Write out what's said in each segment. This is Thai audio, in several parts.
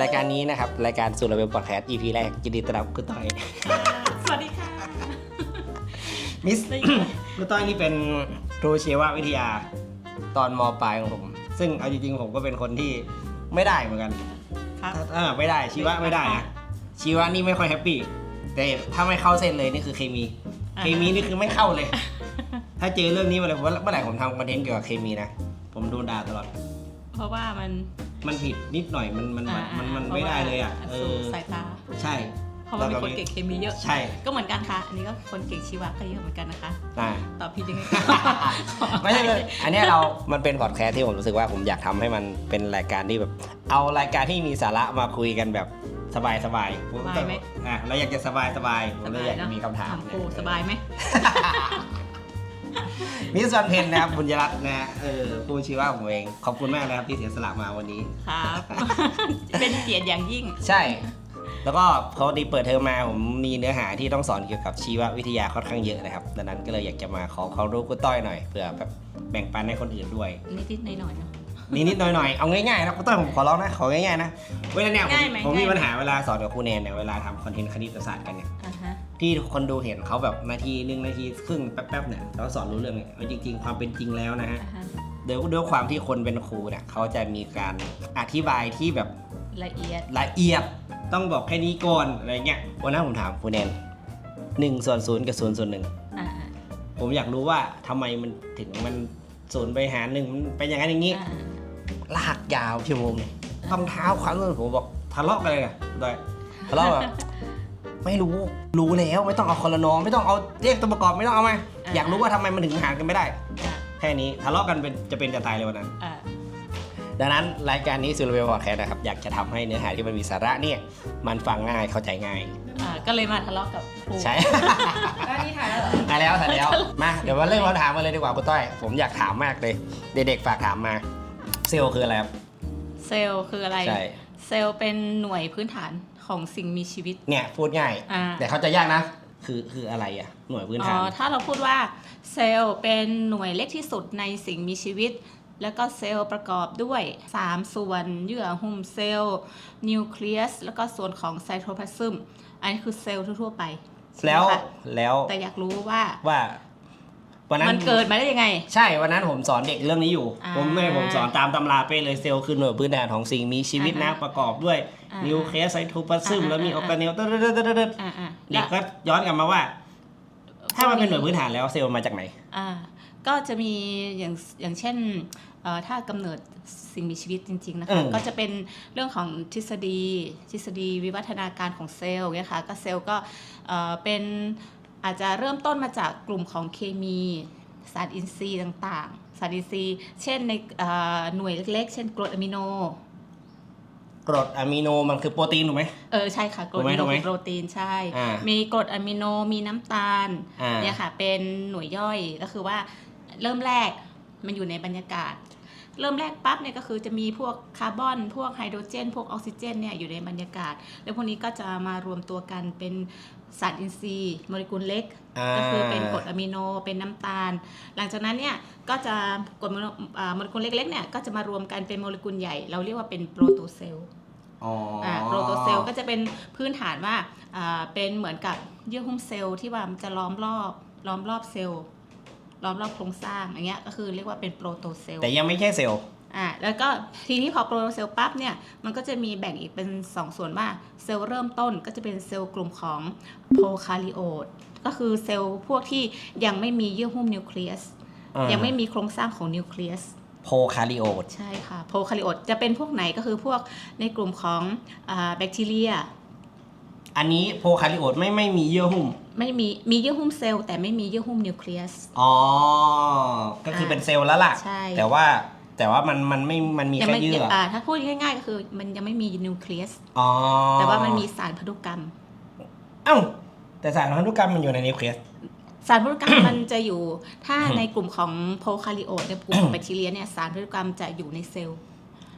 รายการนี้นะครับ รายการสูตรระเบิดพอดแคสต์ EP แรกยินดีต้อนรับคุณต้อย สวัสดีค่ะ มิสได้ยินไหมคุณต้อยนี่เป็นครูชีววิทยาตอนมปลายของผม ซึ่งเอาจริงๆผมก็เป็นคนที่ไม่ได้เหมือนกันครับถ้าเออไม่ได้ชีวะไม่ได้นะชีวะนี่ไม่ค่อยแฮปปี้แต่ถ้าไม่เข้าเส้นเลยนี่คือเคมี อ่า เคมีนี่คือไม่เข้าเลย ถ้าเจอเรื่องนี้เมื่อไหร่เมื่อไหร่ผมทำคอนเทนต์เกี่ยวกับเคมีนะผมโดนด่าตลอด เพราะว่ามัน มันผิดนิดหน่อยมันมันมันอ่ามันมันพราะไม่ได้ว่าเลยอะเอสู่อสายตาใช่เพราะว่ามีคนเก่งเคมีเยอะใช่ ก็เหมือนกันค่ะ อันนี้ก็คนเก่งชีวะก็เยอะเหมือนกันนะคะอ่าตอบผิดยังไงไม่ใช่เลยอันเนี้ยเรา มันเป็นพอดแคสต์ที่ผมรู้สึกว่าผมอยากทำให้มันเป็นรายการที่แบบ เอารายการที่มีสาระมาคุยกันแบบสบายสบายๆผมสบายไหมอะเราอยากจะสบายสบายๆผมเลยอยากเนจะอะมีคำถามครูสบายไหม มิสวันเพนนะครับบุญยรัตน์นะฮะเออครูชีวะผมเองขอบคุณมากนะครับที่เสียสละมาวันนี้ ครับ เป็นเกียรติอย่างยิ่ง ใช่ แล้วก็พอดีเปิดเทอมมาผมมีเนื้อหาที่ต้องสอนเกี่ยวกับชีววิทยาค่อนข้างเยอะนะครับ ดังนั้นก็เลยอยากจะมาขอความรู้คุณต้อยหน่อยเพื่อแบบแบ่งปันให้คนอื่นด้วย นิดๆหน่อยๆเนาะ นิดๆหน่อยๆเอาง่ายๆนะคุณต้อยผมขอร้องนะของ่ายๆนะเวลาเนี่ยผมง่ายไหมผมมีง่ายไหม ปัญหาเวลาสอนกับครูแนนเนี่ยเวลาทำคอนเทนต์คณิตศาสตร์กันเนี่ยอ่าฮะที่คนดูเห็นเขาแบบนาทีหนึ่งนาทีครึ่งแป๊บๆเนี่ยเราสอนรู้เรื่องเนี่ยเอาจริง ๆ ความเป็นจริงแล้วนะฮะอ่าฮะเดี๋ยวด้วยความที่คนเป็นครูเนี่ยเขาจะมีการอธิบายที่แบบ ละเอียดละเอียดต้องบอกแค่นี้ก่อนอะไรเงี้ยวันนั้นผมถามครูแนนหนึ่งส่วนศูนย์กับศูนย์ส่วนหนึ่งอ่าผมอยากรู้ว่าทำไมมันถึงมันศูนย์ไปหารหนึ่งมันเป็นอย่างนั้นอย่างนี้ อ่า ลากยาวชั่วโมงหนึ่งต้องเท้าครั้งนึงผมบอกทะเลาะกันเลยนะดอยทะเลาะแบบไม่รู้รู้แล้วไม่ต้องเอาคนละนองไม่ต้องเอาเลขตัวประกอบไม่ต้องเอามาอยากรู้ว่าทำไมมันถึงหารกันไม่ได้อ่าแค่นี้ทะเลาะกันเป็นจะเป็นจะตายเลยวันนั้นอ่าดังนั้นรายการนี้ซูเปอร์พอดแคสต์นะครับอยากจะทำให้เนื้อหาที่มันมีสาระเนี่ยมันฟังง่ายเข้าใจง่ายอ่าก็เลยมาทะเลาะกับครูใช่แล้วนี่ถ่ายแล้วเหรอถ่ายแล้วถ่ายแล้วมาเดี๋ยวมาเริ่มคำถามกันเลยดีกว่าคุณต้อย ผมอยากถามมากเลย เด็กๆฝากถามมา เซลล์คืออะไรครับ เซลล์คืออะไร ใช่ เซลล์เป็นหน่วยพื้นฐานของสิ่งมีชีวิต เนี่ยพูดง่าย อ่า แต่เขาใจะยากนะ คือคืออะไรอะ หน่วยพื้นอ๋ฐานอถ้าเราพูดว่าเซลล์เป็นหน่วยเล็กที่สุดในสิ่งมีชีวิต แล้วก็เซลล์ประกอบด้วย 3 ส่วนเยื่อหุ้มเซลล์นิวเคลียสแล้วก็ส่วนของไซโทพลาซึมอันนี้คือเซลล์ทั่วๆไปแล้วนะคะแล้วแต่อยากรู้ว่าว่า วันนั้นมันเกิดมาได้ยังไง ใช่วันนั้นผมสอนเด็กเรื่องนี้อยู่ อ่าผมไม่ผมสอนตามตำราไปเลยเซลล์คือหน่วยพื้นฐานของสิ่งมีชีวิตนะอ่าฮะประกอบด้วยอ่านิวเคลียสไซโทพลาซึมอ่าแล้วมีออ่าอร์แกเนลตึ๊ดๆๆๆอ่าอ่าๆเด็กก็ย้อนกลับมาว่า ถ้ามันเป็นหน่วยพื้นฐานแล้วเซลล์มาจากไหน อ่าก็จะมีอย่างอย่างเช่นเอ่อถ้ากำเนิดสิ่งมีชีวิตจริง ๆ นะอืคะมก็จะเป็นเรื่องของทฤษฎี ทฤษฎีวิวัฒนาการของเซลล์เนี่ยค่ะก็เซลล์ก็เอ่อเป็น อาจจะเริ่มต้นมาจากกลุ่มของเคมีสารอินทรีย์ต่างๆ สารอินทรีย์ เช่นในเอ่อหน่วยเล็กๆ เช่นกรดอะมิโน กรดอะมิโนมันคือโปรตีนถูกไหมเออใช่ค่ะ กรดถูกไหมอะมิโนถูกไหมคือโปรตีนใช่อ่ามีมีกรดอะมิโนมีน้ำตาลอ่าเนี่ยค่ะเป็นหน่วยย่อยก็คือว่าเริ่มแรกมันอยู่ในบรรยากาศ เริ่มแรกปั๊บเนี่ยก็คือจะมีพวกคาร์บอน พวกไฮโดรเจน พวกออกซิเจนเนี่ยอยู่ในบรรยากาศ แล้วพวกนี้ก็จะมารวมตัวกันเป็น สารอินทรีย์โมเลกุลเล็ก อ่า ก็คือเป็นกรดอะมิโนเป็นน้ำตาล หลังจากนั้นเนี่ยก็จะกรดโมโนอ่าโมเลกุลเล็กๆเนี่ยก็จะมารวมกันเป็นโมเลกุลใหญ่ เราเรียกว่าเป็นโปรโตเซลล์อ๋อออ่าโปรโตเซลล์ก็จะเป็นพื้นฐานว่าอ่าเป็นเหมือนกับเยื่อหุ้มเซลล์ที่ว่ามันจะล้อมรอบล้อมรอบเซลล์ล้อมรอบโครงสร้างอย่างเงี้ยก็คือเรียกว่าเป็นโปรโตเซลล์ แต่ยังไม่ใช่เซลล์ อ่าแล้วก็ทีนี้พอโปรโตเซลล์ปั๊บเนี่ยมันก็จะมีแบ่งอีกเป็น 2 ส่วนว่าเซลล์เริ่มต้นก็จะเป็นเซลล์กลุ่มของโพคาริโอตก็คือเซลล์พวกที่ยังไม่มีเยื่อหุ้มนิวเคลียสอ่ายัยังไม่มีโครงสร้างของนิวเคลียสโพคาริโอตใช่ค่ะโพคาริโอตจะเป็นพวกไหนก็คือพวกในกลุ่มของอาแบคทีเรีย อันนี้โพคาริโอตไม่ไม่มีเยื่อหุ้ม ไม่มีมีเยื่อหุ้มเซลล์แต่ไม่มีเยื่อหุ้มนิวเคลียสอ๋อ ก็คือเป็นเซลล์แล้วล่ะใช่แต่ว่า แต่ว่ามันมันไม่มันมียังแค่ไม่เยื่ออ่าถ้าพูดง่าย ๆ ก็คือ มันยังไม่มีนิวเคลียสอ๋อแต่ว่ามันมีสารพันธุกรรมเอ้าแต่สารพันธุกรรมมันอยู่ในนิวเคลียสสารพันธุกรรมมันจะอยู่ถ้าในกลุ่มของโพคาริโอตในกลุ่มของแบคทีเรียเนี่ยสารพันธุกรรมจะอยู่ในเซลล์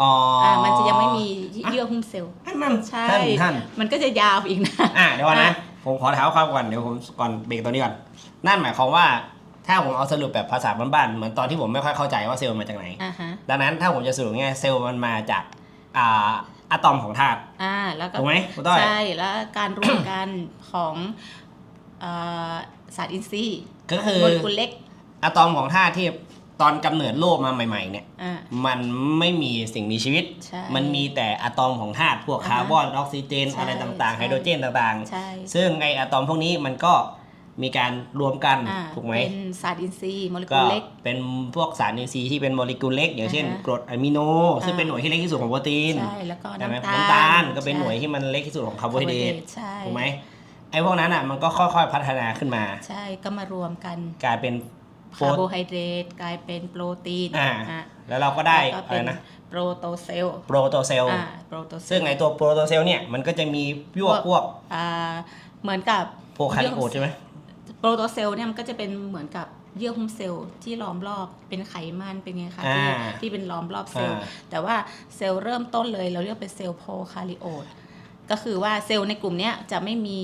อ๋ออ่ามันจะยังไม่มีเยื่อหุ้มเซลล์ท่านมันใช่ท่านท่านมันก็จะยาวอีกนะอะเดี๋ยวก่อนนะอะผมขอเท้าความก่อนเดี๋ยวผมก่อนเบรกตัวนี้ก่อนนั่นหมายความว่า ถ้าผมเอาสรุปแบบภาษาบ้านๆเหมือนตอนที่ผมไม่ค่อยเข้าใจว่าเซลล์มาจากไหน อ่าฮะดังนั้นถ้าผมจะสรุปง่ายๆเซลล์มันมาจากอ่าอะตอมของธาตุอ่าแล้วก็ถูกไหมคุณต้อย ใช่แล้วการรวมกันของเอ่อสารอินทรีย์ก็คือโมเลกุลเล็กอะตอมของธาตุที่ตอนกำเนิดโลกมาใหม่ๆเนี่ย อ่ามันไม่มีสิ่งมีชีวิต ใช่ มันมีแต่อะตอมของธาตุพวกอ่าฮะคาร์บอนออกซิเจน ใช่อะไรต่างๆ ใช่ ไฮโดรเจนต่างใช่ ๆ ซึ่งไออะตอมพวกนี้มันก็ มีการรวมกันอ่าถูกไหมเป็นสารอินทรีย์โมเลกุก็ลเล็กเป็นพวกสารอินทรีย์ที่เป็นโมเลกุลเล็ก อย่างเช่นอ่าฮะกรดอะมิโน ซึ่งอ่าเป็นหน่วยที่เล็กที่สุดของโปรตีนใช่แล้วก็ใช่ไหมน้ำตาลน้ำตาลก็เป็นหน่วยใช่ที่มันเล็กที่สุดของคาร์โบไฮเดรตใช่ถูกไหมไอ้พวกนั้นอะมันก็ค่อยๆพัฒนาขึ้นมา ใช่ก็มารวมกัน กลายเป็นโปรคาร์โบไฮเดรตกลายเป็นโปรตีนอ่าอะแล้วเราก็ได้แล้วก็อะเป็ไรนนะโปรโตเซลล์โปรโตเซลล์อ่าโปรโตเซลล์ซึ่งไอตัวโปรโตเซลล์เนี่ยมันก็จะมีพวกพวกอ่าเหมือนกับโปรคาริโอตใช่ไหม โปรโตเซลล์เนี่ยมันก็จะเป็นเหมือนกับเยื่อหุ้มเซลล์ที่ล้อมรอบเป็นไขมันเป็นไงคะที่อ่าที่เป็นล้อมรอบเซลล์อ่าแต่ว่าเซลล์เริ่มต้นเลยเราเรียกเป็นเซลล์โพคาริโอตก็คือว่าเซลล์ในกลุ่มเนี้ยจะไม่มี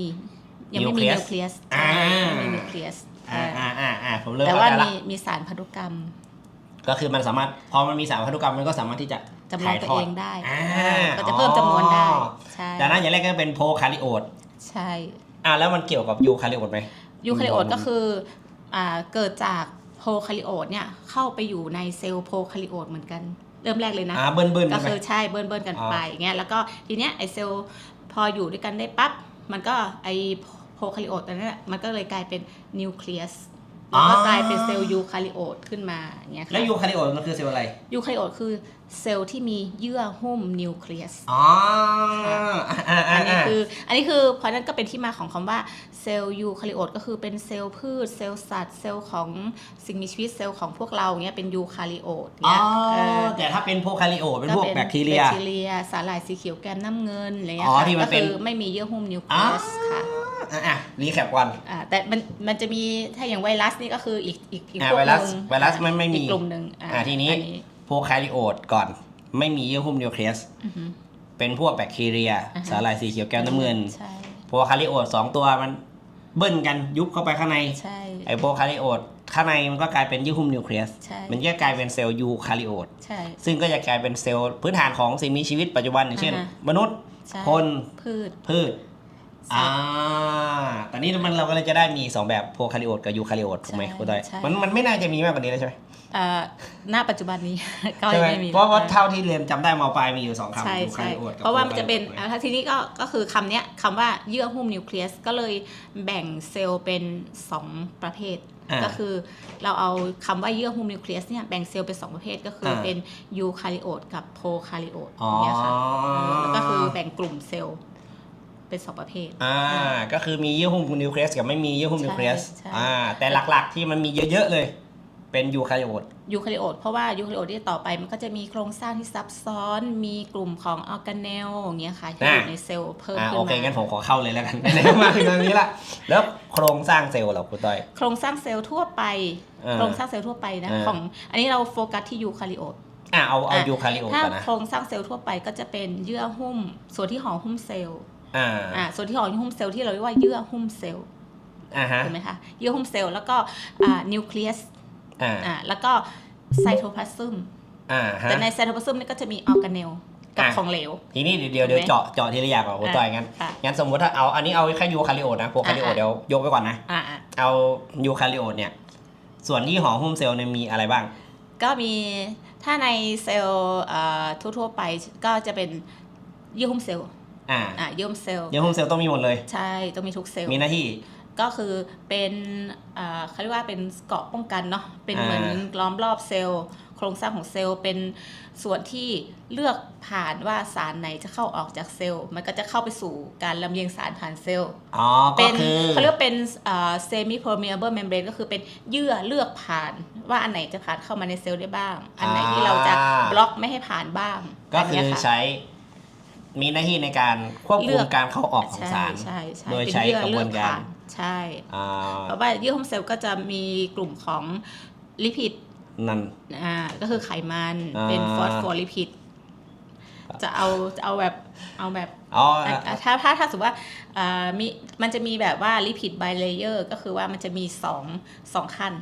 ยังไม่มี Nucleus นิวเคลียสอ่า ไม่มีนิวเคลียสอ่าอ่าอ่าอ่าผมเริ่มแต่เข้าว่าใจละมีมีสารพันธุกรรมก็คือมันสามารถพอมันมีสารพันธุกรรมมันก็สามารถที่จะจำลองตัวเองได้อ่าก็จะเพิ่มจำนวนได้อ๋อใช่ดังนั้นอย่างแรกก็เป็นโพคาริโอตใช่ อ่าแล้วมันเกี่ยวกับยูคาริโอตไหม ยูคาริโอตก็คืออ่าเกิดจากโพคาริโอตเนี่ยเข้าไปอยู่ในเซลล์โพคาริโอตเหมือนกันเริ่มแรกเลยนะอ่าเบิ้ลเบิ้ลก็ใช่ไหมคือใช่เบิ้ลเบิ้ลกันอ๋อไปอย่างเงี้ยแล้วก็ทีเนี้ยไอเซลล์พออยู่ด้วยกันได้ปั๊บมันก็ไอโพคาริโอตตัวนั้นน่ะมันก็เลยกลายเป็นนิวเคลียส แล้วก็กลายเป็นเซลล์ยูคาริโอตขึ้นมาอย่างเงี้ยค่ะแล้วยูคาริโอตมันคือเซลล์อะไรยูคาริโอตคือเซลล์ที่มีเยื่อหุ้มนิวเคลียสอ๋ออ่าอ่าอันนี้อ่าคืออันนี้คือเพราะนั้นก็เป็นที่มาของคำว่าเซลล์ยูคาริโอตก็คือเป็นเซลล์พืชเซลล์สัตว์เซลล์ของสิ่งมีชีวิตเซลล์ของพวกเราเงี้ยเป็นยูคาริโอตอ๋อเงี้ยเออแต่ถ้าเป็นโพคาริโอตเป็นพวกก็แบคทีเรียแบคทีเรียสาหร่ายสีเขียวแกมน้ำเงินอะไรเงี้ยอ๋อค่ะที่มันก็เป็นคือไม่มีเยื่อหุ้มนิวเคอ๋ลีอยสค่ะ อะอะรีแคปก่อนอ่าแต่มันมันจะมีถ้าอย่างไวรัสนี่ก็คืออีกอีกอีกอ่าพวกไวหรันึสงไวรัสไม่ไม่มี อีกกลุ่มหนึ่งอ่าทีนี้ อัโพคาริโอตก่อน ไม่มีเยื่อหุ้มนิวเคลียสอือฮึ เป็นพวกแบคทีเรีย อ่าฮะ สาหร่ายสีเขียวแก้วน้ำเงินใช่โพคาริโอตสองตัวมันเบิ้ลกันยุบเข้าไปข้างใน ใช่ไอโพคาริโอตข้างในมันก็กลายเป็นเยื่อหุ้มนิวเคลียส ใช่มันก็กลายเป็นเซลล์ยูคาริโอต ใช่ ซึ่งก็จะกลายเป็นเซลล์พื้นฐานของสิ่งมีชีวิตปัจจุบันอย่างเช่น อ่าฮะ มนุษย์ ใช่คน พืช พืชสั อ่าตว์ตอนนี้มันเราก็เลยจะได้มีสองแบบโพคาริโอตกับยูคาริโอตถูกไหมใช่คุณต้อยใช่ มันมันไม่น่าจะมีมากกว่านี้แล้วใช่ไหมอ่าณปัจจุบันนี้ ก็ใช่ยังไหมไม่มีเพราะว่าอ่เท่าที่เรียนจำได้มปลายมีอยู่สองคำใช่ยูคาใช่ริโอตกับเพราะว่ามันจะเป็นโพคาริโอตอ่าถ้าทีนี้ก็ก็คือคำเนี้ยคำว่าเยื่อหุ้มนิวเคลียสก็เลยแบ่งเซลล์เป็น 2 ประเภท อ่าก็คือเราเอาคำว่าเยื่อหุ้มนิวเคลียสเนี่ยแบ่งเซลล์เป็น 2 ประเภทก็คืออา เป็นยูคาริโอตกับโพคาริโอตอ๋อ เนี่ยค่ะเออแล้วก็คือแบ่งกลุ่มเซลล์ เป็น2ประเภท อ่าก็คือมีเยื่อหุ้มนิวเคลียสกับไม่มีเยื่อหุ้มนิวเคลียสใช่ อ่าแต่หลักๆที่มันมีเยอะๆเลย เป็นยูคาริโอต ยูคาริโอตเพราะว่ายูคาริโอตที่ต่อไปมันก็จะมีโครงสร้างที่ซับซ้อนมีกลุ่มของออร์แกเนลอย่างเงี้ยค่ะที่อยู่ในเซลล์เพิ่มอ่าขึ้นโอเคมางั้นผมขอเข้าเลยแล้วกัน ไหนๆมาถึงตรงนี้ละแล้วโครงสร้างเซลล์เหรอคุณต้อย โครงสร้างเซลล์ทั่วไปเออโครงสร้างเซลล์ทั่วไปนะเออของ อันนี้เราโฟกัสที่ยูคาริโอต อ่าเอาเอาอะ ยูคาริโอตถ้าก่อนนะ โครงสร้างเซลล์ทั่วไปก็จะเป็นเยื่อหุ้ม ส่วนที่ห่อหุ้มเซลล์ อ่าอ่าส่วนที่ห่อหุ้มเซลล์ที่เราเรียกว่าเยื่อหุ้มเซลล์อ่าฮะถูกไหมคะเยื่อหุ้มเซลล์แล้วก็อ่านิวเคลียสอ่าอ่าแล้วก็ไซโทพลาซึมอ่าฮะแต่ในไซโทพลาซึมนี่ก็จะมีออร์แกเนลกับอะของเหลว ทีนี้เดี๋ยวเดี๋ยวเดี๋ยวเจาะเจาะทีละอย่างก่อนคุณต้อยงั้นค่ะงั้นสมมติถ้าเอาอันนี้เอาแค่ยูคาริโอตนะโพคาริโอตอะเดี๋ยวยกไปก่อนนะอ่าอ่าเอายูคาริโอตเนี่ย ส่วนที่ห่อหุ้มเซลล์เนี่ยมีอะไรบ้าง ก็มีถ้าในเซลล์อ่าทั่วๆไปก็จะเป็นเยื่อหุ้มเซลล์ อ่าอ่าเยื่อหุ้มเซลล์เยื่อหุ้มเซลล์ต้องมีหมดเลย ใช่ต้องมีทุกเซลล์มีหน้าที่ก็คือเป็นอ่าเขาเรียกว่าเป็นเกราะป้องกันเนาะเป็นอ่าเหมือนล้อมรอบเซลล์โครงสร้างของเซลล์เป็นส่วนที่เลือกผ่านว่าสารไหนจะเข้าออกจากเซลล์ มันก็จะเข้าไปสู่การลำเลียงสารผ่านเซลล์อ๋อก็เป็นคือเขาเรียกว่าเป็นเซมิเพอร์เม a b l e membrane ก็คือเป็นเยื่อเลือกผ่านว่าอันไหนจะผ่านเข้ามาในเซลล์ได้บ้าง อันไหนที่เราจะบล็อกไม่ให้ผ่านบ้าง ก็คืนอเนี้ยะใช้ มีหน้าที่ในการควบเลืคุมอกการเข้าออกของใช่สารใช่ใช่โดยเป็นใช้เยื่อกระบเลืวอนกการผ่านใช่อ่าเพราะว่าเยื่อหุ้มเซลล์ก็จะมีกลุ่มของลิปิดนั่นอ่าก็คือไขมันอ่าเป็นฟอสโฟลิพิดจะเอาจะเอาแบบเอาแบบอ๋ออะอะถ้าถ้าถ้าสมมติว่าอ่ามีมันจะมีแบบว่าลิพิดไบเลเยอร์ก็คือว่ามันจะมีสองสองขั้น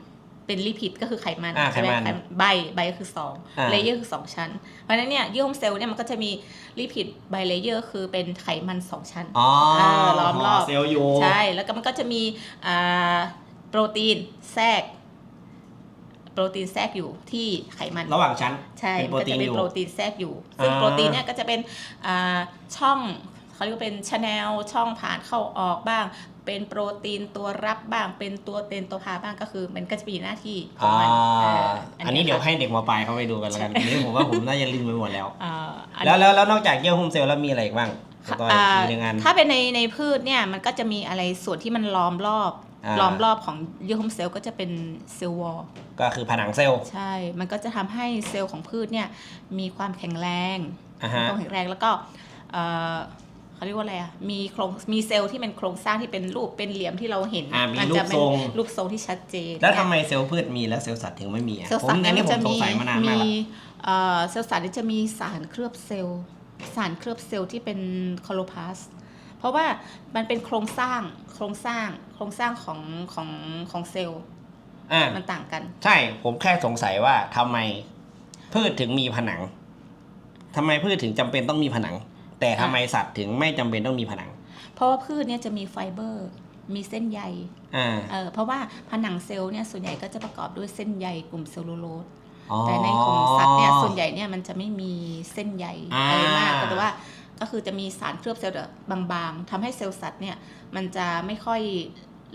เป็นเป็นลิพิดก็คือไขมันอ่าใช่ไหมไขมันใบใบก็คือสองอ่าเลเยอร์คือสองชั้น เพราะฉะนั้นเนี่ยเยื่อหุ้มเซลล์เนี่ยมันก็จะมีลิพิดไบเลเยอร์คือเป็นไขมันสองชั้นอ๋อเออล้อมรอบเซลล์อยู่ใช่แล้วก็มันก็จะมีอ่าโปรตีนแทรกโปรตีนแทรกอยู่ที่ไขมัน ระหว่างชั้นใช่เป็นโปมันรก็ตีจะนมีอยู่โปรตีนแทรกอยู่ ซึ่งอ่าโปรตีนเนี่ยก็จะเป็นอ่าช่องเขาเรียกว่าเป็นชแนลช่องผ่านเข้าออกบ้าง เป็นโปรตีนตัวรับบ้าง เป็นตัวเตนตัวพาบ้างก็คือมันก็จะมีหน้าที่ของอ่ามันเอออันนี้เดี๋ยวค่ะให้เด็กมาปลายเขาไปดูกันแล้วกันอันนี้ผมว่าผมน่าจะลืมไปหมดแล้วอ่าอันแล้วแล้วแล้วนอกจากเยื่อหุ้มเซลล์แล้วมีอะไรอีกบ้างค่ะก็อ่ามีหนึ่งอันถ้าเป็นในในพืชเนี่ยมันก็จะมีอะไรส่วนที่มันล้อมรอบอ่าล้อมรอบของเยื่อหุ้มเซลล์ก็จะเป็นเซลล์วอลก็คือผนังเซลล์ใช่ มันก็จะทำให้เซลล์ของพืชเนี่ยมีความแข็งแรงอ่ามีฮะความแข็งแรงแล้วก็ เอ่อเขาเรียกว่าอะไรอะมีโครงมีเซลล์ที่เป็นโครงสร้างที่เป็นรูปเป็นเหลี่ยมที่เราเห็นอ่ามีมัรูจะปเป็ทนรง รูปทรงที่ชัดเจนแล้วทำไมเซลล์พืชมีแล้วเซลล์สัตว์ถึงไม่มีอะเซลล์ผมสัตว์อันเนี่ยนี้มันผมจะสงมีสัยมานานมากมีแล้วเอ่อเซลล์สัตว์เนี่ยจะมีสารเคลือบเซลล์สารเคลือบเซลล์ที่เป็นคอโลพาสเพราะว่ามันเป็นโครงสร้างโครงสร้างโครงสร้างของของของเซลล์อ่ามันต่างกัน ใช่ผมแค่สงสัยว่าทำไมพืชถึงมีผนังทำไมพืชถึงจำเป็นต้องมีผนัง แต่ทำไมสัตว์ถึงไม่จำเป็นต้องมีผนัง เพราะว่าพืชเนี่ยจะมีไฟเบอร์ มีเส้นใยอ่า เออเพราะว่าผนังเซลล์เนี่ยส่วนใหญ่ก็จะประกอบด้วยเส้นใยกลุ่มเซลลูโลสอ๋อแต่ในของสัตว์เนี่ยส่วนใหญ่เนี่ยมันจะไม่มีเส้นใยอ่า อะไรมากแต่ว่าก็คือจะมีสารเคลือบเซลล์แบบบางๆทำให้เซลล์สัตว์เนี่ยมันจะไม่ค่อย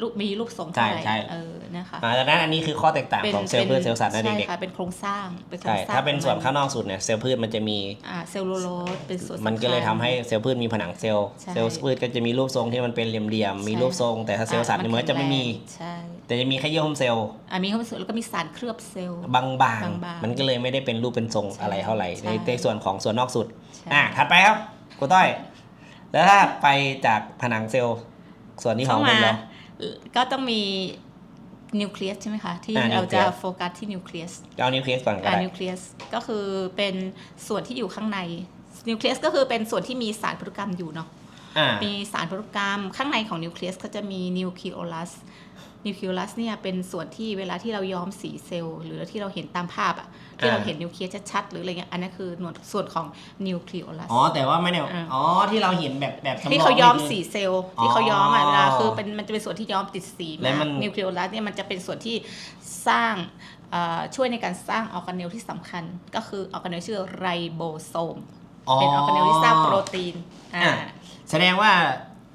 รูปมีรูปทรงเท่าไหร่ใช่ใช่ เออนะคะอ่าดังนั้นอันนี้คือข้อแตกต่างของเซลล์พืชเซลล์สัตว์และใช่เด็กค่ะเป็นโครงสร้างเป็นๆโครใช่ งสร้างถ้าเป็นส่วนของข้างนอกสุดเนี่ยเซลล์พืชมันจะมี อ่าเซลลูโลสเป็นส่วนมันก็เลยสำทำคัญให้เซลล์พืชมีผนังเซลล์ ใช่เซลล์พืชก็จะมีรูปทรงที่มันเป็นเหลี่ยมๆ มีใช่ รูปทรง แต่ถ้าเซลล์สัตว์เนี่ยมันก็จะไม่มี ใช่แต่จะมีแค่เยื่อหุ้มเซลล์อ่ามีข้อมูลแล้วก็มีสารเคลือบเซลล์ บางบางๆ ๆมันก็เลยไม่ได้เป็นรูปเป็นทรงใช่อะไรเท่าไหร่ใช่ในในส่วนของส่วนนอกสุด ใช่ อะถัดไปครับครูต้อย แล้วถ้าไปจากผนังเซลล์ส่วนนี้ขอเข้างคุมาณแล้ว ก็ต้องมีนิวเคลียสใช่ไหมคะ ที่อ่าเราจะ nucleus โฟกัสที่นิวเคลียสเอานิวเคลียสก่อนก็อ่าได้นิวเคลียสก็คือเป็นส่วนที่อยู่ข้างในนิวเคลียสก็คือเป็นส่วนที่มีสารพันธุกรรมอยู่เนาะ อ่า มีสารพันธุกรรมข้างในของนิวเคลียสก็จะมีนิวคลีโอลัส นิวคลีโอลัสเนี่ยเป็นส่วนที่เวลาที่เราย้อมสีเซลล์หรือที่เราเห็นตามภาพอะที่เราเห็นนิวเคลียสชัดๆหรืออะไรเงี้ยอันนั้นคือหน่วยส่วนของนิวคลีโอลัสอ๋อแต่ว่าไม่ได้อ่าอ๋อที่เราเห็นแบบแบบจำลองที่เขาย้อมนี่คืสีเซลล์ที่เขาย้อมอะอ๋อเวลาคือเป็นมันจะเป็นส่วนที่ย้อมติดสีและมามันนิวคลีโอลัสเนี่ยมันจะเป็นส่วนที่สร้างเอ่อช่วยในการสร้างออร์แกเนลที่สำคัญ ก็คือออร์แกเนลชื่อไรโบโซมเป็นออร์แกเนลที่สร้างโปรตีนอ่าอะแสดงว่า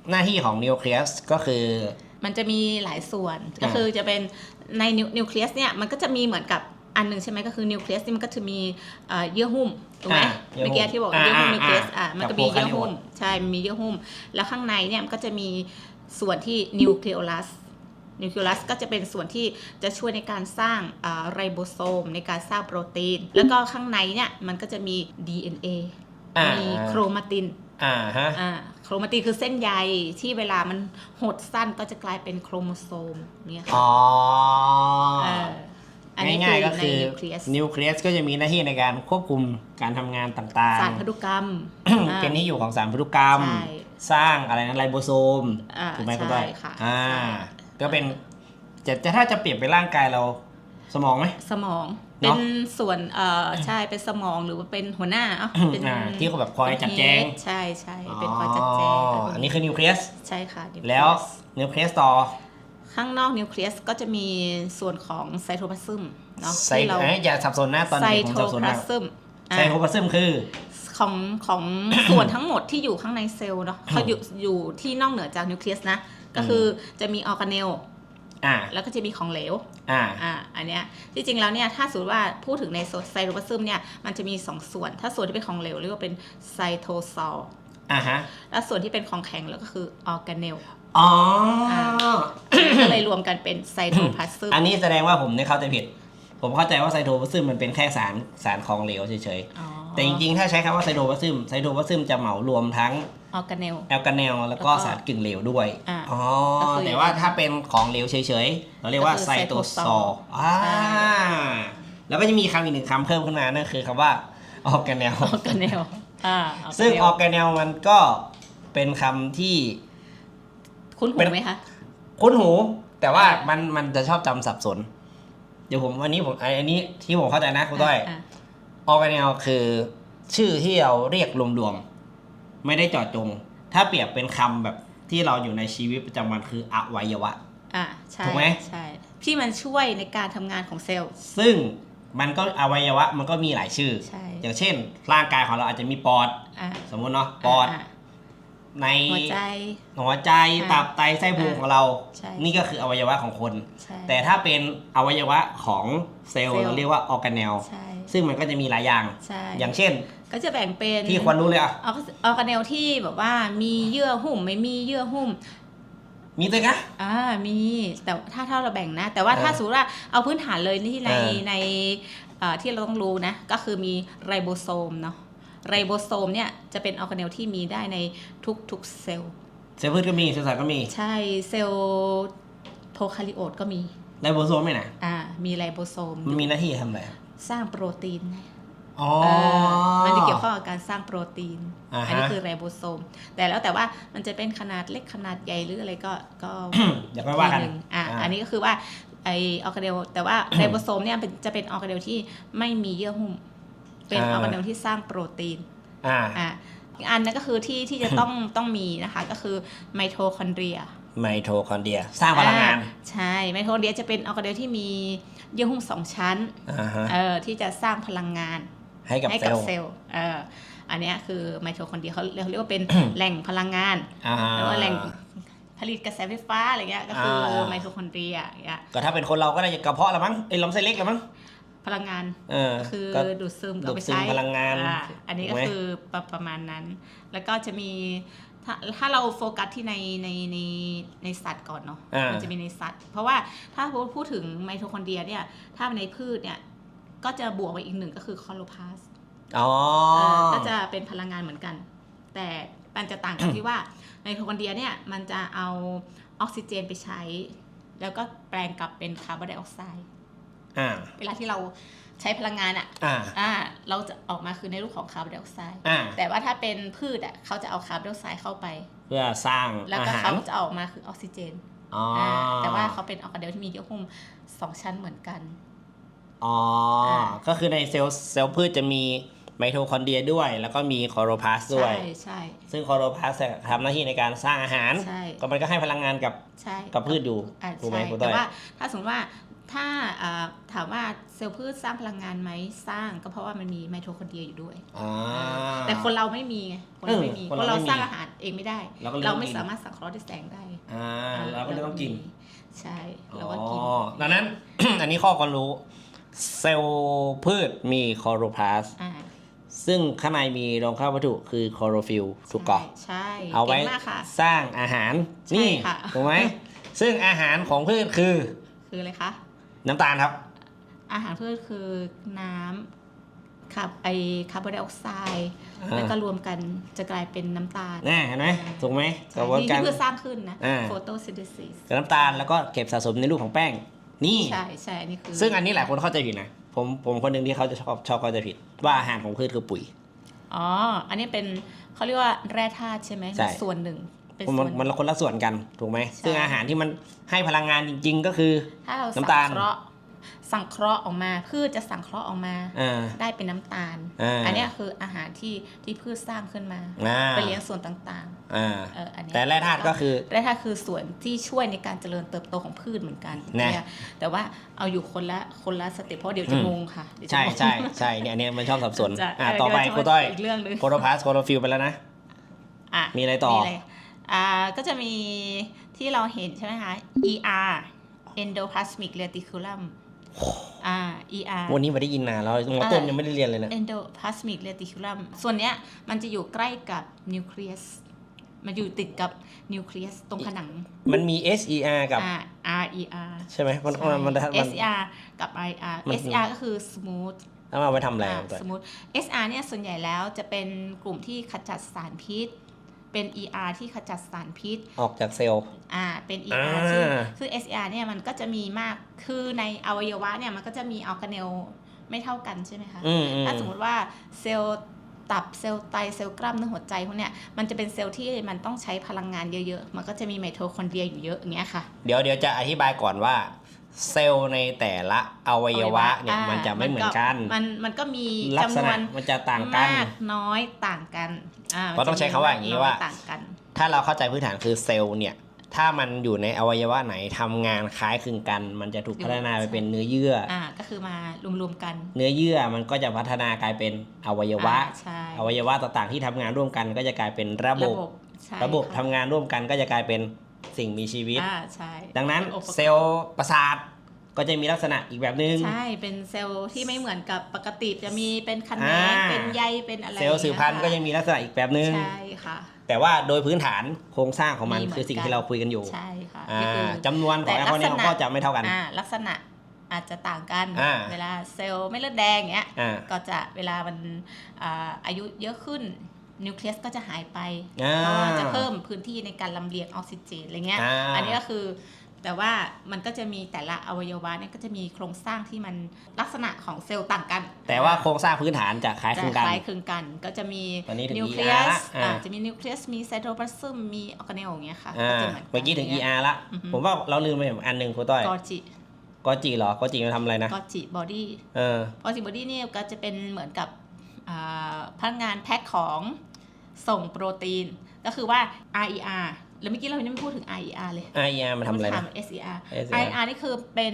หน้าที่ของนิวเคลียสก็คือ มันจะมีหลายส่วนอ่าก็คือจะเป็นในนิวเคลียสเนี่ยมันก็จะมีเหมือนกับอันหนึ่งใช่ไหมก็คือนิวเคลียสนี่มันก็จะมีเอ่อเยื่อหุ้มถูกไหมอ่าเยื่อหุ้มเมื่อกี้ที่บอกอ่าเยื่อหุ้มอ่านิวเคลียสอ่าอะมันก็กับมีโปรคาเยื่ริอโอตหุ้มใช่มันมีเยื่อหุ้ม แล้วข้างในเนี่ยมันก็จะมีส่วนที่นิวคลีโอลัสนิวคลีโอลัสก็จะเป็นส่วนที่จะช่วยในการสร้างไรโบโซมในการสร้างโปรตีน แล้วก็ข้างในเนี่ยมันก็จะมี DNA อ่ามีโครมาตินอ่าฮะอ่าโค รมาตินคือเส้นใยที่เวลามันหดสั้นก็จะกลายเป็นโครโมโซมเนี่ยค่ะอ๋อเอออันนี้ง่ายๆคืก็อในคือนิวเคลียสนิวเคลียสก็จะมีหน้าที่ในการควบคุมการทำงานต่างสารพันธุกรรมๆอ่า เป็นที่อยู่ของสารพันธุกรรม ใช่สร้างอะไรนะไรโบโซมอ่าถูกไหมคุณต้อยใช่ค่ะอ่า ใช่ ก็เป็นจะจะถ้าจะเปรียบไปนร่างกายเราสมองไหมสมอง เนเป็อะนส่วนเอ่อใช่เป็นสมองหรือว่าเป็นหัวหน้าเอ้าเป็นอ่าที่เขาแบบคอยจัดแจงเป็น head ใช่ใช่เป็นคอยจัดแจงอ๋ออันนี้คือนิวเคลียสใช่ค่ะ nucleus แล้วนิวเคลียสต่อ ข้างนอกนิวเคลียสก็จะมีส่วนของไซโทพลาซึมเนาะไซที่เราเอ้ยอย่าสับสนนะตอนไซนี้ผมโทสับสนพลานะซึมไซโทพลาซึมคือของของส่วนทั้งหมดที่อยู่ข้างในเซลล์เนาะเขาอยู่อยู่ที่นอกเหนือจากนิวเคลียสนะ ก็คือจะมีออร์แกเนล อ่าแล้วก็จะมีของเหลวอ่าอ่าอันเนี้ยที่จริงแล้วเนี่ยถ้าสมมติว่าพูดถึงในไซโตพลาซึมเนี่ยมันจะมี2ส่วน ถ้าส่วนที่เป็นของเหลวเรียกว่าเป็นไซโทซอลอ่าฮะและส่วนที่เป็นของแข็งแล้วก็คือออร์แกเนลอ๋อก็เลยรวมกันเป็นไซโทพลาซึมอันนี้แสดงว่าผมได้เข้าใจผิด ผมเข้าใจว่าไซโทพลาซึมมันเป็นแค่สารสารของเหลวเฉยอ๋อๆ แต่จริงๆ ถ้าใช้คำว่าไซโทพลาซึมไซโทพลาซึมจะเหมารวมทั้งออร์แกเนล แอลกาเนลแล้วก็แล้วก็สารกึ่งเหลวด้วย อ่าอ๋อ ก็คือแต่ว่าถ้าเป็นของเหลวเฉยๆ เราเรียกว่าก็คือไซโตซอล cytosol อ่า ใช่ แล้วก็จะมีคำอีกหนึ่งคำเพิ่มขึ้นมา นั่นคือคำว่าออร์แกเนล ออร์แกเนลอ่า organelle ซึ่งออร์แกเนลมันก็เป็นคำที่ คุ้นหูเป็น ไหมคะ คุ้นหู แต่ว่ามันมันจะชอบจำสับสน เดี๋ยวผมอันนี้ผมอันอันนี้ที่ผมเข้าใจนะคุณต้อย อะอ อร์แกเนลคือชื่อที่เราเรียกรวมๆไม่ได้เจาะจง ถ้าเปรียบเป็นคำแบบที่เราอยู่ในชีวิตประจำวันคืออวัยวะ อะใช่ถูกไหม ใช่ที่มันช่วยในการทำงานของเซลล์ ซึ่งมันก็อวัยวะมันก็มีหลายชื่อ ใช่อย่างเช่น ร่างกายของเราอาจจะมีปอด อะสมมุติเนาะปอดะ ในหัวใจ หัวใจอ่าตับไตไส้พุงอ่าของเรา ใช่นี่ก็คืออวัยวะของคน ใช่แต่ถ้าเป็นอวัยวะของเซลล์เซลล์ เราเรียกว่าออร์แกเนลใช่ซึ่งมันก็จะมีหลายอย่าง ใช่อย่างเช่น ก็จะแบ่งเป็นที่ควรรู้เลยอะออร์แกเนลที่แบบว่ามีเยื่อหุ้มไม่มีเยื่อหุ้ม มีตัวนะ อ่ามีแต่ถ้าถ้าเราแบ่งนะ แต่ว่าเออถ้าสมมติว่าเอาพื้นฐานเลยที่ในเออ ในเอ่อที่เราต้องรู้นะ ก็คือมีไรโบโซมเนาะ ไรโบโซมเนี่ยจะเป็นออร์แกเนลที่มีได้ในทุกๆเซลล์ เซลล์พืชก็มีเซลล์สัตว์ก็มี ใช่เซลล์โพคาริโอตก็มีไลโบโซมไม่นะอ่ามีไรโบโซมมันมีหน้าที่ทำอะไรอะสร้างโปรตีนไงอ๋อเออมันจะเกี่ยวข้องกับการสร้างโปรตีนอ่าฮะอันนี้คือไรโบโซม แต่แล้วแต่ว่ามันจะเป็นขนาดเล็กขนาดใหญ่หรืออะไรก็ก็เดี๋ยวค่อยว่ากันทีหงอะอ่าอันนี้ก็คือว่าไอออร์แกเนลแต่ว่าไรโบโซมเนี่ยเป็นจะเป็นออร์แกเนลที่ไม่มีเยื่อหุ้ม เป็นออร์แกเนลที่สร้างโปรตีนอ่าอะอีกอันนั้นก็คือที่ที่จะต้องต้องมีนะคะก็คือไมโทคอนเดรียไมโทคอนเดรียสร้างพลังงาน ใช่ไมโทคอนเดรียจะเป็นออร์แกเนลที่มีเยื่อหุ้มสองชั้นอ่าฮะเออที่จะสร้างพลังงาน ให้กับให้เซกัลบล์เซลล์เอออันเนี้ยคือไมโทคอนเดรียเขาเรียกเรียกว่าเป็นแหล่งพลังงานอ่าหรือว่าแหล่งผลิตกระแสไฟฟ้าอะไรเงี้ยก็คืออาไมโทคอนเดรียอย่างเงี้ยก็ถ้าเป็นคนเราก็ได้กระเพาะละมั้งไอ้ลำไส้เล็กละมั้ง พลังงานเออคือก็ดูดซึมดูเอาดไปซึมใช้พลังงานอ่อันนี้ก็ถูกไหม คือประประมาณนั้น แล้วก็จะมีถ้าถ้าเราโฟกัสที่ในในในในสัตว์ก่อนเนาะอ่ามั มันจะมีในสัตว์ เพราะว่าถ้าพูดถึงไมโทคอนเดรียเนี่ยถ้าในพืชเนี่ยก็จะบวกไปอีกหนึ่งก็คือคอโลพาส อ๋อ เออก็จะเป็นพลังงานเหมือนกัน แต่มันจะต่างกันที่ว่าไมโทคอนเดรียเนี่ยมันจะเอาออกซิเจนไปใช้ แล้วก็แปลงกลับเป็นคาร์บอนไดออกไซด์ อ่า เวลาที่เราใช้พลังงานอะอ่า อ่าเราจะออกมาคือในรูปของคาร์บอนไดออกไซด์อ่า แต่ว่าถ้าเป็นพืชอะเขาจะเอาคาร์บอนไดออกไซด์เข้าไป เพื่อสร้างแล้วอาก็หารเขาจะออกมาคือออกซิเจนอ๋อออ่าแต่ว่าเขาเป็นออกซิเจนที่มีเยื่อหุ้มสองชั้นเหมือนกัน อ๋ออาก็คือในเซลล์เซลล์พืชจะมีไมโทคอนเดรียด้วย แล้วก็มีคลอโรพลาสต์ด้วย ใช่ใช่ ซึ่งคลอโรพลาสต์เนี่ยทำหน้าที่ในการสร้างอาหาร ใช่ ก็มันก็ให้พลังงานกับใช่กับพืชอยู่ อ่าถูกไหมใช่คุณต้แต่อยว่าถ้าสมมติว่า ถ้าอ่าถามว่าเซลล์พืชสร้างพลังงานไหมสร้างก็เพราะว่ามันมีไมโทคอนเดรียอยู่ด้วยอ่าแต่คนเราไม่มีไงคนเราไม่มีเออคคนนเราเราไม่มีสร้างอาหารเองไม่ได้ เราก็เลยเราต้องไม่กินสามารถสังเคราะห์ด้วยแสงได้อ่าเราก็เลยต้องกิน ใช่อ๋เราก็กินอดังนั้นอันนี้ข้อความรู้เซลล์พืชมีคลอโรพลาสต์อ่าซึ่งข้างในมีรองเข้าวัตถุคือคลอโรฟิลถูกก่อนใช่ เอาไว้ก่งมากค่ะสร้างอาหารใช่นี่ค่ะถูกไหมซึ่งอาหารของพืชคือ คืออะไรคะ น้ำตาลครับ อาหารพืชคือน้ำขับไอคาร์บอนไดออกไซด์อ่า แล้วก็รวมกันจะกลายเป็นน้ำตาลแน่เห็นไหมถูกไหมกใช่ระบวนที่การ ที่พืชสร้างขึ้นนะอ่า โฟโตซินเทซิสกับน้ำตาลแล้วก็เก็บสะสมในรูปของแป้ง นี่ ใช่ใช่อันนี้คือซึ่งอันนี้หลายคนเข้าใจผิดนะ ผมผมคนหนึ่งที่เขาจะชอบชอบเข้าใจผิด ว่าอาหารของพืชคือปุ๋ย อ๋อ อันนี้เป็นเขาเรียกว่าแร่ธาตุใช่ไหมใช่ ส่วนหนึ่ง เป็นมันส่วนมันคนละส่วนกันถูกไหมใช่ ซึ่งอาหารที่มันให้พลังงานจริง ๆ ก็คือ ถ้าเราสังน้ำตาล เคราะห์สังเคราะห์ออกมาพืชจะสังเคราะห์ออกมา อ่า ได้เป็นน้ำตาลอ่าอันเนี้ยคืออาหารที่ที่พืชสร้างขึ้นมา อ่าไปเลี้ยงส่วนต่างอ่าๆเอออันเนี้ยแต่แร่ธาตุก็คือ แร่ธาตุคือส่วนที่ช่วยในการเจริญเติบโตของพืชเหมือนกันนะ เนี่ยแต่ว่าเอาอยู่คนละคนละสเต็ปเพราะเดี๋ยวจะอืมงงค่ะเดี๋ยวจะใช่งงใช่ใช่เนี่ยอันเนี้ยมันชอบสับสนจะอ่าเต่อไปเดี๋ยวครูต้อยอีกเรื่องหนึงโคโรพลาสโคโรฟิลไปแล้วนะ อะมีอะไรต่อ มีอะไร อ่าก็จะมีที่เราเห็นใช่ไหมคะ ER endoplasmic reticulum อ่า ER วันนี้ไม่ได้ยินนานแล้วมอต้นยังไม่ได้เรียนเลยนะ endoplasmic reticulum ส่วนเนี้ยมันจะอยู่ใกล้กับนิวเคลียสมันอยู่ติดกับนิวเคลียสตรงผนัง มันมี SER กับอ่า RER ใช่ไหมมันมันมันมัน SER กับ RER มัน SER ก็คือ smooth เอามาไว้ทำอะไรอ่าครับสมมติ SR เนี่ยส่วนใหญ่แล้วจะเป็นกลุ่มที่ขจัดสารพิษ เป็น ER ที่ขจัดสารพิษ ออกจากเซลล์ อ่า เป็นอ่า ER ซึ่งซึ่ง SR เนี่ยมันก็จะมีมาก คือในอวัยวะเนี่ยมันก็จะมีออร์แกเนลไม่เท่ากันใช่ไหมคะอืมอืมถ้าสมมติว่าเซลล์ตับเซลล์ไตเซลล์กล้ามเนื้อหัวใจพวกเนี้ยมันจะเป็นเซลล์ที่มันต้องใช้พลังงานเยอะๆ มันก็จะมีไมโทคอนเดรียอยู่เยอะอย่างเงี้ยค่ะ เดี๋ยวเดี๋ยวจะอธิบายก่อนว่า เซลล์ในแต่ละอวัยวะเนี่ยอ่ามันจะไม่เหมือนกัน มันมันก็มีลักษจำนวณะนมันจะต่างกันมากน้อยต่างกันอ่าก็ต้องใช้คำว่าอย่างนี้นี้ว่าต่างกัน ถ้าเราเข้าใจพื้นฐานคือเซลล์เนี่ยถ้ามันอยู่ในอวัยวะไหนทำงานคล้ายคลึงกัน มันจะถูกพัฒนาไปเป็นเนื้อเยื่อออ่าก็คือมารวมๆกัน เนื้อเยื่อมันก็จะพัฒนากลายเป็นอวัยวะอ่าใช่อวัยวะต่างๆที่ทำงานร่วมกัน ก็จะกลายเป็นระบบใช่ระบบค่ทำงานร่วมกันก็จะกลายเป็น สิ่งมีชีวิต อ่าใช่ดังนั้นป็องค์ประกอบเซลล์ประสาทก็จะมีลักษณะอีกแบบนึงใช่เป็นเซลล์ที่ไม่เหมือนกับปกติจะมีเป็นแขนงอ่า เป็นใยเป็นอะไรเซลล์สืบพันธุ์ก็ยังมีลักษณะอีกแบบนึงใช่ค่ะ แต่ว่าโดยพื้นฐานโครงสร้างของมันมีเหมือนคือสิ่งกันที่เราคุยกันอยู่ใช่ค่ะอ่าก็คือ จำนวนของแอลกอฮอล์ก็จะไม่เท่ากัน อ่าลักษณะอาจจะต่างกัน อ่า เวลาเซลล์ไม่เลือดแดงอย่างเงี้ย อ่า ก็จะเวลามันอาอายุเยอะขึ้น นิวเคลียสก็จะหายไปอ่าเพราะว่าจะเพิ่มพื้นที่ในการลำเลียงออกซิเจนอะไรเงี้ยอ่าอันนี้ก็คือแต่ว่ามันก็จะมีแต่ละอวัยวะเนี่ยก็จะมีโครงสร้างที่มันลักษณะของเซลล์ต่างกัน แต่ว่าโครงสร้างพื้นฐานจะคล้ายคจะลึงกันคล้ายคลึงกันก็จะมีตอนนี้ถึงนิวเคลีย ER สละอ่าจะมีนิวเคลียสมีไซโตพลาซึมมีออร์แกเนลอย่างเงี้ยค่ะอ่าก็จะหนนเมื่อกี้ถึงย่าเย ER ละอือฮึผมว่าเราลืมไปอันหนึ่งครูต้อยกอจิกอจีเหรอกอจีมันทำอะไรนะกอจิบอดี้เออกอจิบอดี้เนี่ยก็จะเป็นเหมือนกับอ่าพนักงานแพ็คของ ส่งโปรตีน ก็คือว่า RER แล้วเมื่อกี้เรายังไม่พูดถึง RER เลย IER มันทำอะไรนะถาม SER SER RER นี่คือเป็น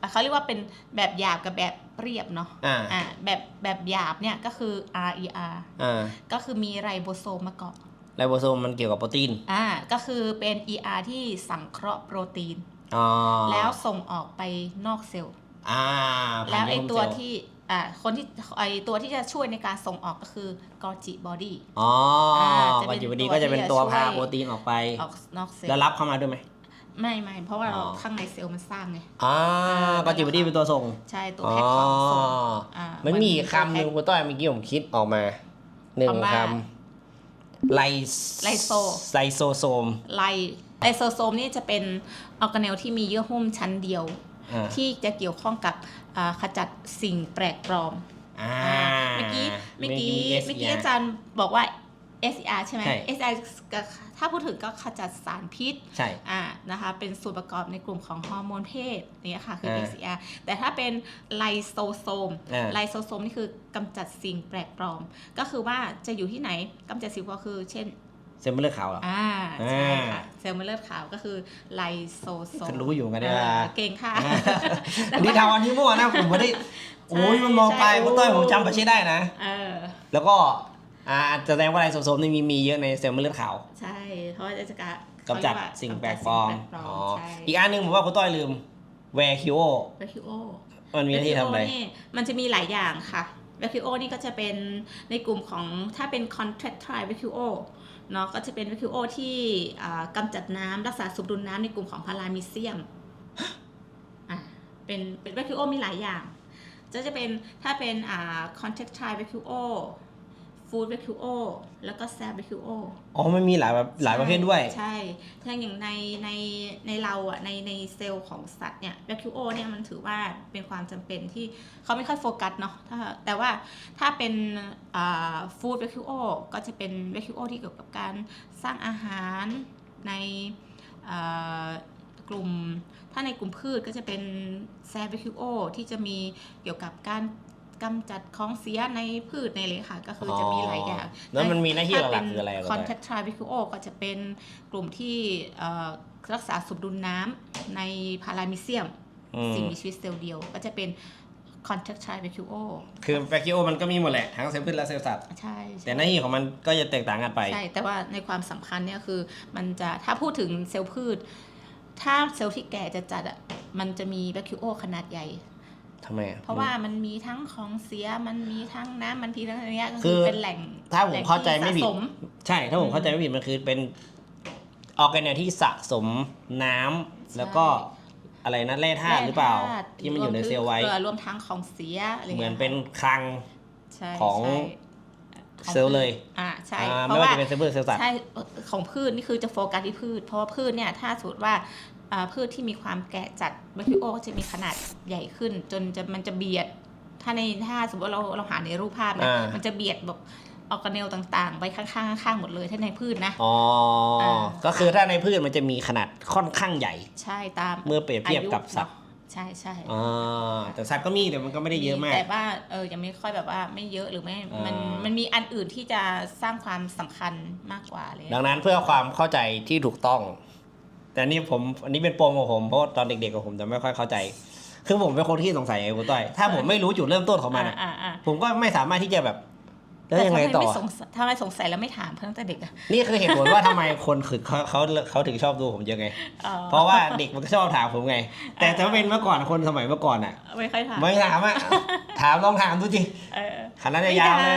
อะเขาเรียกว่าเป็นแบบหยาบกับแบบเรียบเนาะอ่าอ่าแบบแบบหยาบเนี่ยก็คือ RER อ่าก็คือมีไรโบโซมมาเกาะไรโบโซมมันเกี่ยวกับโปรตีน อ่า ก็คือเป็น ER ที่สังเคราะห์โปรตีนอ๋อแล้วส่งออกไปนอกเซลล์ อ่า แล้วไอผ่านตัวเซลล์ที่อ่า คนที่ไอตัวที่จะช่วยในการส่งออกก็คือกอจิบอดี้อ๋ออ่าจะกเป็อนจิบดีก็จะเป็นตัวพาโปรตีนออกไปออกนอกเซลแล้วล์รับเข้ามาด้วยไหมไม่ไม่เพราะว่าเราอ๋อข้างในเซลล์มันสร้างไงอ่ากอจิบดีเป็นตัวส่ง ใช่ตัวอ๋อแพ็คของส่งอ่ามันมีอีกตัวคำหนึ่งแพ็คุณต้อยเมื่อกี้ผมคิดออกมาหนึ่งคำว่าคำไลไลโซไลโซโซมไลไลโซโซมนี่จะเป็นออร์แกเนลที่มีเยื่อหุ้มชั้นเดียว อ่า ที่จะเกี่ยวข้องกับอ่าขจัดสิ่งแปลกปลอม อ่า เมื่อกี้เมื่อกี้ SER เมื่อกี้อาจารย์บอกว่า SER ใช่ไหม ใช่ SER ก็ถ้าพูดถึงก็ขจัดสารพิษใช่ อ่านะคะเป็นส่วนประกอบในกลุ่มของฮอร์โมนเพศเนี่ยค่ะคือ อ่า SER แต่ถ้าเป็นไลโซโซม อ่า ไลโซโซมนี่คือกำจัดสิ่งแปลกปลอม ก็คือว่าจะอยู่ที่ไหนกำจัดสิ่งก็คือ เช่น เซลล์ไม่เลือดขาวเหรอ อ่าใช่อ่าค่ะเซลล์มะเลือดขาวก็คือไลโซโซมฉันรู้อยู่เหมือนกันเนี่ย อ่าเก่งค่ะ อันนี้ทำอันนี้มั่วนะผมไม่ได้ โอ้ยมันมองไปใช่ คุณต้อยผมจำไปใช่ได้นะ เออ แล้วก็อ่าแสดงว่าไลโซโซมนี่มีมีเยอะในเซลล์ไม่เลือดขาวใช่เพราะว่าจะกะกำจัดสิ่งแปลกปลอมกำจัดสิ่งแปลกปลอ๋ออมใช่อีกอันหนึ่งผมว่าคุณต้อยลืมแวคิโอแวคิโอมันมีหน้าที่ทำอะไร นี่มันจะมีหลายอย่างค่ะ vacuo นี่ก็จะเป็นในกลุ่มของถ้าเป็น contractile vacuo เนาะก็จะเป็น vacuo ที่อ่ากำจัดน้ำรักษาสมดุลน้ำในกลุ่มของพารามิเซียมอะเป็นเป็น vacuo มีหลายอย่าง จะจะเป็นถ้าเป็นอ่า contractile vacuo food vacuo แล้วก็ cell vacuo อ๋อมันมีหลายแบบหลายประเภทด้วย ใช่ใช่อย่างในในในเราอะในในเซลล์ของสัตว์เนี่ย vacuo เนี่ยมันถือว่าเป็นความจำเป็นที่เขาไม่ค่อยโฟกัสเนาะถ้าแต่ว่าถ้าเป็นอ่า food vacuo ก็จะเป็น vacuo ที่เกี่ยวกับการสร้างอาหารในอ่ากลุ่มถ้าในกลุ่มพืชก็จะเป็น cell vacuo ที่จะมีเกี่ยวกับการ กำจัดของเสียในพืชในเลยค่ะ ก็คือจะมีหลายอย่างแล้วมันมีหน้าที่หลักๆคืออะไรคคุอนณแทต้อยคทริวิคิโอก็จะเป็นกลุ่มที่เอ่อรักษาสมดุลน้ำในพารามิเซียมอืมสิ่งมีชีวิตเซลล์เดียว ก็จะเป็นคอนแทคทริวิคิโอคือแวคิโอมันก็มีหมดแหละ ทั้งเซลล์พืชและเซลล์สัตว์ใช่ใช่แต่หน้าที่ของมันก็จะแตกต่างกันไปใช่แต่ว่าในความสำคัญเนี่ยคือมันจะถ้าพูดถึงเซลล์พืช ถ้าเซลล์ที่แก่จะจัดอะมันจะมีแวคิโอขนาดใหญ่ ทำไมอ เพราะว่ามันมีทั้งของเสียมันมีทั้งน้ำมันทีทั้งอะไรเงี้ยก็คืคืออเป็นแหล่งถ้าผมแหล่งเข้าใจไม่ผิด ที่สะสม ใช่ ถ้าผมเข้าใจไม่ผิดมันคือเป็นออร์แกเนลที่สะสมน้ำแล้วก็อะไรนะแร่ธาตุหรือเปล่า แธตุที่มันอยู่ในเซลล์ไว้รวมถึงรวมทั้งของเสียอะไรงี้ยเหมือนเป็นคลัง ใช่ของใช่เซลล์เลย อ่าใช่อ่าเพไม่ราะว่าว่าจะเป็นเซลล์พืชเซลล์สัตว์ ใช่ของพืชนี่คือจะโฟกัสที่พืช เพราะว่าพืชเนี่ยถ้าสมมติว่าอ่า พืชที่มีความแก่จัดแบคทีโอก็จะมีขนาดใหญ่ขึ้น จนจะมันจะเบียด ถ้าในถ้าสมมติว่าเราเราหาในรูปภาพเนี่ยอ่ามั มันจะเบียดแบบออร์แกเนลต่างๆ ไปข้างๆข้างๆหมดเลยถ้าในพืชนะ อ๋ออาก็คือถ้าในพืชมันจะมีขนาดค่อนข้างใหญ่ ใช่ตามเมื่อเปรียบเทียบกับสัตว์อายุเนอะใช่ใช่อ่าแต่ซัดก็มีแต่มันก็ไม่ได้เยอะมาก แต่ว่าเออยังไม่ค่อยแบบว่าไม่เยอะหรือไม่อ่ามัมันมันมีอันอื่นที่จะสร้างความสำคัญมากกว่าเลยดังนั้นเพื่อความเข้าใจที่ถูกต้อง แต่อันนี่ผมอันนี้เป็นปมของผมเพราะว่าตอนเด็กๆกับผมจะไม่ค่อยเข้าใจ คือผมเป็นคนที่สงสัยไอ้คุณต้อยถ้าผมไม่รู้จุดเริ่มต้นของมันอะอ่าอ่าผมก็ไม่สามารถที่จะแบบ แล้วแต่ยังทำไงไมต่อไม่สงสัยทำไมสงสัยแล้วไม่ถามเพิ่งแต่เด็กอะนี่คือเหตุผลว่าทำไมคนคือเขาเขาเขาถึงชอบดูผมเยอะไงอ๋อเพราะว่าเด็กมันก็ชอบถามผมไง แต่ถ้าเป็นเมื่อก่อนคนสมัยเมื่อก่อนอะ ไม่ค่อยถามไม่ถามอะถามลองถามดูจิเออขนาดจะยาวเลย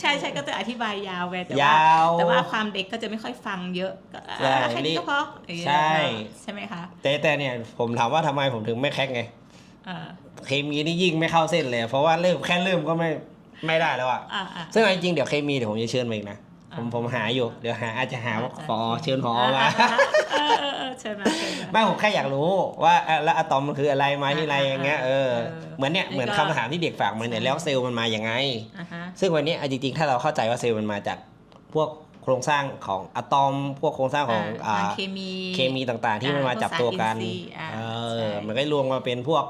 ใช่ใช่ก็จะอธิบายยาวไงแต่ยว่าาวแต่ว่าความเด็กก็จะไม่ค่อยฟังเยอะก็ใช่อะแค่นี้ก็พออย่างเงี้ยใช่ใช่ไหมคะแต่แต่เนี่ยผมถามว่าทำไมผมถึงไม่แคกไงเออเคมีนี่ยิ่งไม่เข้าเส้นเลย เพราะว่าเริ่มแค่เริ่มก็ไม่ ไม่ได้แล้วอะอ่าอ่าซึ่งเอาจริงๆเดี๋ยวเคมีเดี๋ยวผมจะเชิญมาอีกนะผมอ่าผมหาอยู่เดี๋ยวหาอาจจะหาว่าอาจจะพอเชิญพอมาเออเออเออเชิญมาเชิญมา ไม่ผมแค่อยากรู้ว่าอะแล้วอะตอมมันคืออะไรมาที่ไรอย่างเงี้ยเออเออเหมือนเนี่ยนี่เหมือนก็ คำถามที่เด็กฝากมาเนี่ยแล้วเซลล์มันมาอย่างไง อ่าฮะ ซึ่งวันนี้เอาจริงๆ ถ้าเราเข้าใจว่าเซลล์มันมาจากพวกโครงสร้างของอะตอม พวกโครงสร้างของอ่าอ่าทางเคมี เคมีต่างๆ ที่อ่ามันมาจับตัวกันพวกสารอินทรีย์อ่าเออใช่มันก็รวมมาเป็นพวก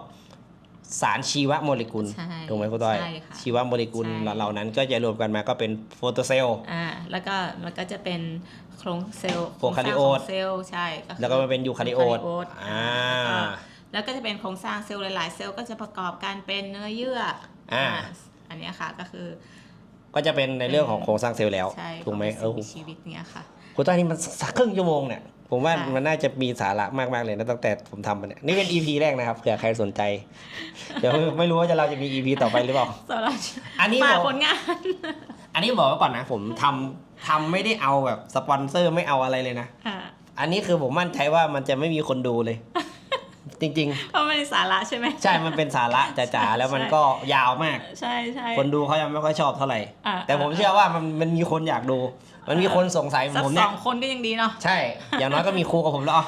สารชีวโมเลกุลใช่ถูกไหมคุณต้อยใช่ค่ะชีวโมเลกุลใช่ เหล่านั้นก็จะรวมกันมาก็เป็นโฟโตเซลล์ อ่าแล้วก็มันก็จะเป็นโครงเซลล์โปรคาริโอตโครงสร้างของเซลล์ใช่คือแล้วก็มาเป็นยูคาริโอตยูคาริโอตอ่าแล้วก็จะเป็นโครงสร้างเซลล์หลาย ๆ เซลล์ก็จะประกอบกันเป็นเนื้อเยื่ออาอันเนี้ยค่ะก็คือ ก็จะเป็นในเรื่องของโครงสร้างเซลล์แล้ว ใช่ถูกไหมขเอองอสิ่งมีชีวิตเนี้ยค่ะ คุณต้อยนี่มันสักครึ่งชั่วโมงเนี่ย ผมว่าค่ะ มันน่าจะมีสาระมากๆเลยนะตั้งแต่ผมทำมันเนี่ยนี่เป็น EP แรกนะครับเผื่อใครสนใจ เดี๋ยวไม่รู้ว่าจะเราจะมี EP ต่อไปหรือเปล่า สำหรับอันนี้ฝากบอกผลงาน อันนี้บอกไว้ก่อนนะผมทำทำไม่ได้เอาแบบสปอนเซอร์ไม่เอาอะไรเลยนะ อ่าอันนี้คือผมมั่นใจว่ามันจะไม่มีคนดูเลย จริง เพราะมันเป็นสาระใช่ไหม ๆ ใช่มันเป็นสาระจ๋าๆแล้วมันก็ยาวมาก ใช่ใช่คนดูเขายังไม่ค่อยชอบเท่าไหร่ อ่าแต่ผมเชื่อว่ามันมันมีคนอยากดู มันมีคนสงสัยเหมือสักนผมสเนี่อยงคนก็ยังดีเนาะ ใช่ อย่างน้อยก็มีครูกับผมแล้วอ๋อ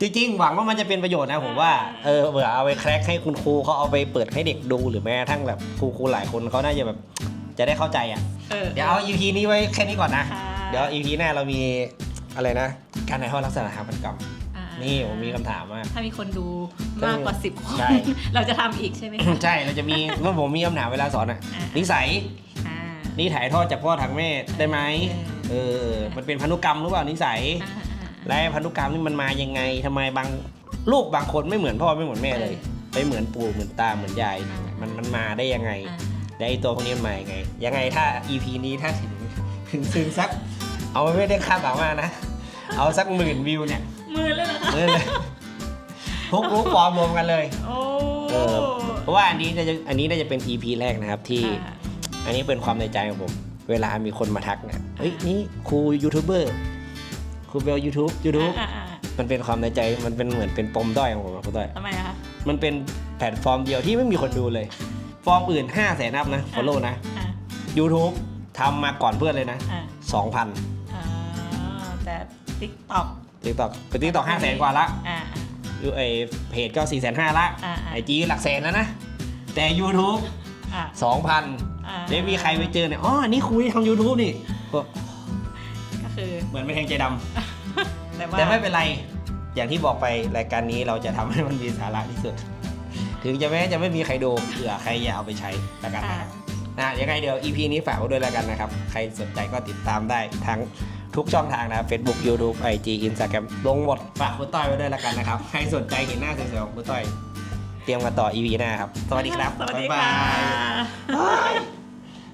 จริงๆหวังว่ามันจะเป็นประโยชน์นะผมว่าเออเผื่อเอาไปแคร็กให้คุณครูเขาเอาไปเปิดให้เด็กดูหรือแม้กระทั่งแบบครูครูหลายคนเขาน่าจะแบบจะได้เข้าใจอะ เออ เดี๋ยวเอา EP นี้ไว้แค่นี้ก่อนนะ ค่ะ เดี๋ยว EP หน้าเรามีอะไรนะ การถ่ายทอดลักษณะทางพันธุกรรมอ่านี่ผมมีคำถามว่า ถ้ามีคนดูมากกว่าสิบคน ใช่ เราจะทำอีกใช่ไหมคะ ใช่ เราจะมีเมื่อผมมีคำถามเวลาสอนอะอ่านิสัยอ่า นี่ถ่ายทอดจากพ่อทางแม่ได้ไหมเออ มันเป็นพันธุกรรมหรือเปล่านิสัยอ่าอ่าอ่าและพันธุกรรมนี่มันมายังไงทำไมบางลูกบางคนไม่เหมือนพ่อไม่เหมือนแม่เลยเออไม่เหมือนปู่เหมือนตาเหมือนยายอ่ามัมันมันมาได้ยังไงอ่าและไอตัวพวกนี้มันมายังไง ยังไงถ้า EP นี้ถ้าถึงถึงถึงสัก เอาไม่ได้คาดหวังมากนะ เอาสักหมื่นวิวเนี่ยมือเลยเหรอคะเออเลยทุกรู้ฟอร์มรวมกันเลย โอ้ เออเพราะว่าอันนี้น่าจะอันนี้น่าจะเป็น EP แรกนะครับที่ค่ะ อันนี้เป็นความในใจของผม เวลามีคนมาทักเนี่ยเฮ้ยนี่ครูยูทูบเบอร์ครูเบลยูทูบยูทูบอ่าอ่ามันเป็นความในใจมันเป็นเหมือนเป็นปมด้อยของผมอะคุณต้อย ทำไมอะคะมันเป็นแพลตฟอร์มเดียวที่ไม่มีคนดูเลย ฟอร์มอื่น5 0 0แสนอัพนะฟอลโล่นะ อ่า YouTube ทำมาก่อนเพื่อนเลยนะ อ่า2,000 อ่าแต่ติ๊กต็อกติ๊กต็อกเป็นติ๊กต็อกห้าแสนกว่าละอ่า ยูไอเพจก็4ี่แสนห้าละอ่าอ่า ไอจีหลักแสนแล้วนะ แต่ YouTube อ่า2,000 อ่าแล้วมีใครไปเจอเนี่ยอ๋อนี่คุยทำ YouTube นี่ก็ก็คือ เหมือนไม่แทงใจดำแต่ว่าแต่ไม่เป็นไร อย่างที่บอกไปรายการนี้เราจะทำให้มันมีสาระที่สุด ถึงจะแม้จะไม่มีใครดูเผื่อใครอยากเอาไปใช้แล้วกันอ่านะครับ นะยังไงเดี๋ยว EP นี้ฝากไว้ด้วยแล้วกันนะครับ ใครสนใจก็ติดตามได้ทั้งทุกช่องทางนะครับ Facebook YouTube IG Instagram ลงหมด ฝากคุณต้อยไว้ด้วยแล้วกันนะครับ ใครสนใจเห็นหน้าสวยๆของคุณต้อย เตรียมกันต่อ EP หน้าครับ สวัสดีครับ สวัสดีบ๊ายค่ะบาย